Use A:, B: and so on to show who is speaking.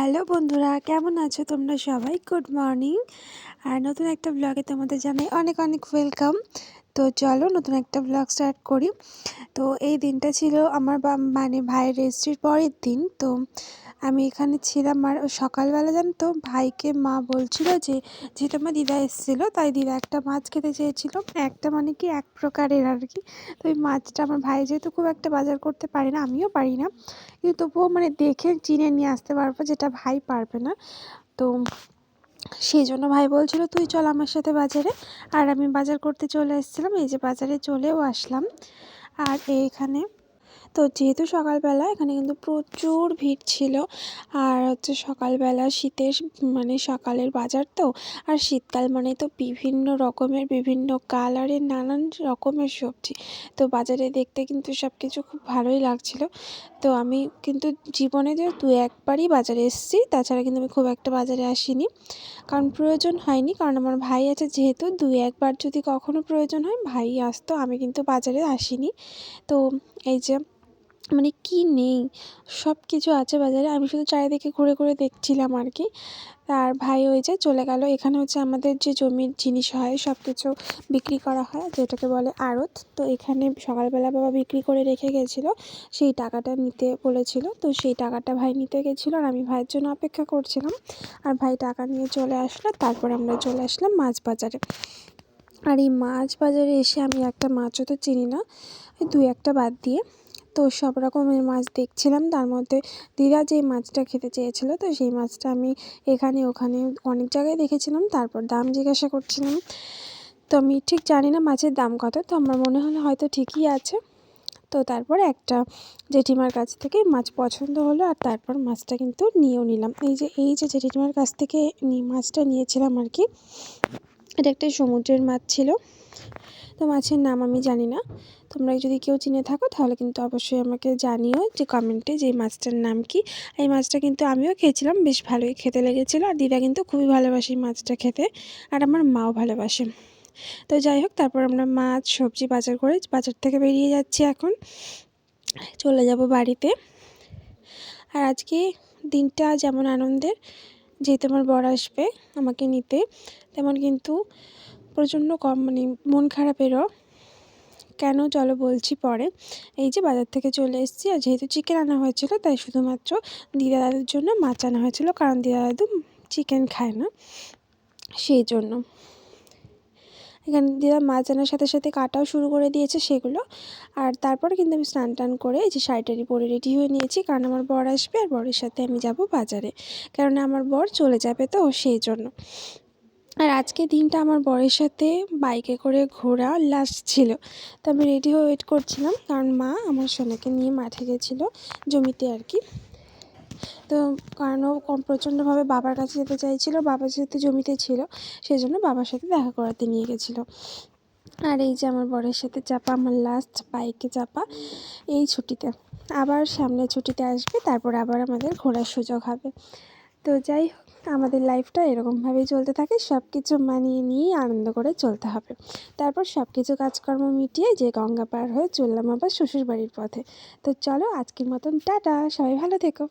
A: Hello বন্ধুরা, কেমন আছো তোমরা সবাই? গুড মর্নিং আর নতুন একটা ব্লগে তোমাদের জানাই অনেক অনেক ওয়েলকাম তো চলো নতুন একটা ব্লগ স্টার্ট করি। তো এই দিনটা ছিল আমার মানে ভাইয়ের রেজিস্ট্রির পরের দিন। তো আমি এখানে ছিলাম আর সকালবেলা জানো তো ভাইকে মা বলছিল যে, যেহেতু আমার দিদা এসেছিল, তাই দিদা একটা মাছ খেতে চেয়েছিল। একটা মানে কি এক প্রকারের আর কি। তো ওই মাছটা আমার ভাই যেহেতু খুব একটা বাজার করতে পারে না, আমিও পারি না। কিন্তু তবুও মানে দেখে, চিনে নিয়ে আসতে পারব যেটা ভাই পারবে না। তো সেই জন্য ভাই বলছিল, তুই চল আমার সাথে বাজারে। আর আমি বাজার করতে চলে এসেছিলাম, এই যে বাজারে চলেও আসলাম। আর এইখানে তো যেহেতু সকালবেলা এখানে কিন্তু প্রচুর ভিড় ছিল, আর হচ্ছে সকালবেলা শীতের মানে সকালের বাজার তো, আর শীতকাল মানে তো বিভিন্ন রকমের, বিভিন্ন কালারের নানান রকমের সবজি। তো বাজারে দেখতে কিন্তু সব কিছু খুব ভালোই লাগছিল। তো আমি কিন্তু জীবনে যে দু একবারই বাজারে এসেছি, তাছাড়া কিন্তু আমি খুব একটা বাজারে আসিনি, কারণ প্রয়োজন হয়নি। কারণ আমার ভাই আছে, যেহেতু দু একবার যদি কখনো প্রয়োজন হয়, ভাই আসতো, আমি কিন্তু বাজারে আসিনি। তো এই যে মানে কি নেই? সব কিছু আছে বাজারে। আমি শুধু চারিদিকে ঘুরে ঘুরে দেখছিলাম আর কি। আর ভাই ওই যে চলে গেল। এখানে হচ্ছে আমাদের যে জমির জিনিস হয়, সব কিছু বিক্রি করা হয়, যেটাকে বলে আড়ত। তো এখানে সকালবেলা বাবা বিক্রি করে রেখে গেছিল। সেই টাকাটা নিতে বলেছিল। তো সেই টাকাটা ভাই নিতে গেছিল আর আমি ভাইয়ের জন্য অপেক্ষা করছিলাম। আর ভাই টাকা নিয়ে চলে আসলো। তারপর আমরা চলে আসলাম মাছ বাজারে। আর এই মাছ বাজারে এসে আমি একটা মাছও তো চিনি না। দু একটা বাদ দিয়ে তো সব রকমের মাছ দেখছিলাম। তার মধ্যে দিদা যেই মাছটা খেতে চেয়েছিলো, তো সেই মাছটা আমি এখানে ওখানে অনেক জায়গায় দেখেছিলাম। তারপর দাম জিজ্ঞাসা করছিলাম। তো আমি ঠিক জানি না মাছের দাম কত, তো আমার মনে হলো হয়তো ঠিকই আছে। তো তারপর একটা জেঠিমার কাছ থেকে মাছ পছন্দ হলো আর তারপর মাছটা কিন্তু নিয়েও নিলাম। এই যে এই যে জেঠিমার কাছ থেকে মাছটা নিয়েছিলাম আর কি। এটা একটা সমুদ্রের মাছ ছিল। তো মাছের নাম আমি জানি না। তোমরা যদি কেউ চিনে থাকো, তাহলে কিন্তু অবশ্যই আমাকে জানিও যে কমেন্টে যে মাছটার নাম কি। এই মাছটা কিন্তু আমিও খেয়েছিলাম, বেশ ভালোই খেতে লেগেছিলো। আর দিদা কিন্তু খুবই ভালোবাসে মাছটা খেতে, আর আমার মাও ভালোবাসে। তো যাই হোক, তারপর আমরা মাছ, সবজি বাজার করে বাজার থেকে বেরিয়ে যাচ্ছি এখন। চলে যাব বাড়িতে। আর আজকে দিনটা যেমন আনন্দের যেহেতু আমার বর আসবে আমাকে নিতে, তেমন কিন্তু প্রচণ্ড কম মানে মন খারাপেরও। কেন চলো বলছি পরে। এই যে বাজার থেকে চলে এসেছি, আর যেহেতু চিকেন আনা হয়েছিল, তাই শুধুমাত্র দিদা দাদুর জন্য মাছ আনা হয়েছিল, কারণ দিদা দাদু চিকেন খায় না। সেই জন্য। এখানে দিদা মাছ আনার সাথে সাথে কাটাও শুরু করে দিয়েছে সেগুলো। আর তারপরে কিন্তু আমি স্নান টান করে এই যে শাড়িটারি পরে রেডি হয়ে নিয়েছি, কারণ আমার বর আসবে, আর বরের সাথে আমি যাব বাজারে। কেননা আমার বর চলে যাবে তো সেই জন্য। আর আজকে দিনটা আমার বরের সাথে বাইকে করে ঘোরা লাস্ট ছিল। তো আমি রেডি হয়ে ওয়েট করছিলাম, কারণ মা আমার সোনাকে নিয়ে মাঠে গেছিল জমিতে আর কি। তো কারণ ও কম প্রচণ্ডভাবে বাবার কাছে যেতে চাইছিল, বাবা যেহেতু জমিতে ছিল সেই জন্য বাবার সাথে দেখা করাতে নিয়ে গেছিল। আর এই যে আমার বরের সাথে চাপা, আমার লাস্ট বাইকে চাপা, এই ছুটিতে। আবার সামনে ছুটিতে আসবে, তারপর আবার আমাদের ঘোরার সুযোগ হবে। তো যাই হোক, আমাদের লাইফটা এরকমভাবেই চলতে থাকে। সব কিছু মানিয়ে নিয়েই আনন্দ করে চলতে হবে। তারপর সব কিছু কাজকর্ম মিটিয়ে যে গঙ্গা পার হয়ে চললাম আবার শ্বশুরবাড়ির পথে। তো চলো আজকের মতন, টাটা! সবাই ভালো থেকো।